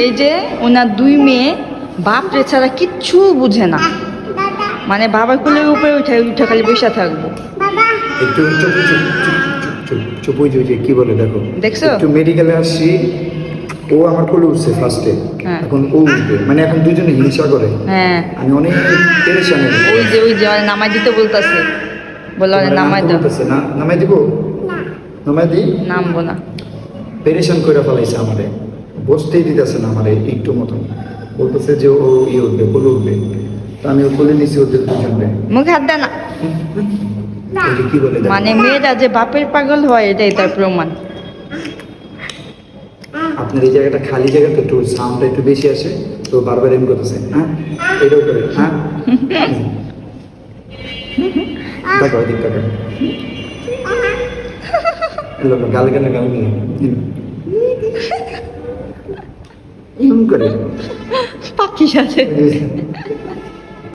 এই যে ওনার দুই মেয়ে বাপ রে ছাড়া কিচ্ছু বুঝে না। মানে বাবার কোলের উপরে উঠে উঠে খালি বসে থাকব। একটু চুপ চুপ চুপ চুপ চুপ চুপ ওই যে কি বলে দেখো। দেখছ? একটু মেডিকেলে আসছি ও আমার কোলে উঠছে ফার্স্টে হ্যাঁ। এখন ও উঠবে। মানে এখন দুজনে হিংসা করে। হ্যাঁ। আমি অনেক পেরেশান ওই যে ওই যে নামাই দিতে বলতেছে। বলল নামাই দাও। না নামাই দিব? নামাই দিই নামবো না। পেরেশান করে ফেলাইছে আমারে। বসতেই দিতেছে না আমারে একটু মতন। বলতেছে যে ও ইয়ে উঠবে কোলে উঠবে। তো আমি ও কোলে নিছি ওদের মুখে হাত দেয় না। কি বলে মানে মেয়েরা যে বাপের পাগল হয় এটাই তার প্রমাণ। আপনার এই জায়গাটা খালি জায়গা তো একটু সাউন্ডটা একটু বেশি আসে তো বারবার এম করতেছে। হ্যাঁ? এটাও করে হ্যাঁ? দেখো ওই গালে গাল নিয়ে 흥건해서 스파키셔츠. 예.